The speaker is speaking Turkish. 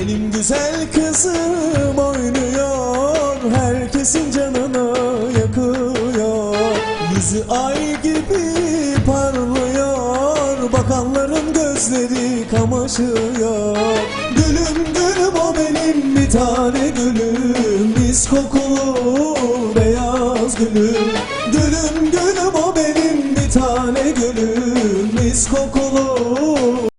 Benim Güzel kızım oynuyor Herkesin canını yakıyor. Yüzü ay gibi parlıyor Bakanların gözleri kamaşıyor. Gülüm gülüm o benim bir tane gülüm. Mis kokulu beyaz gülüm. Gülüm gülüm o benim bir tane gülüm. Mis kokulu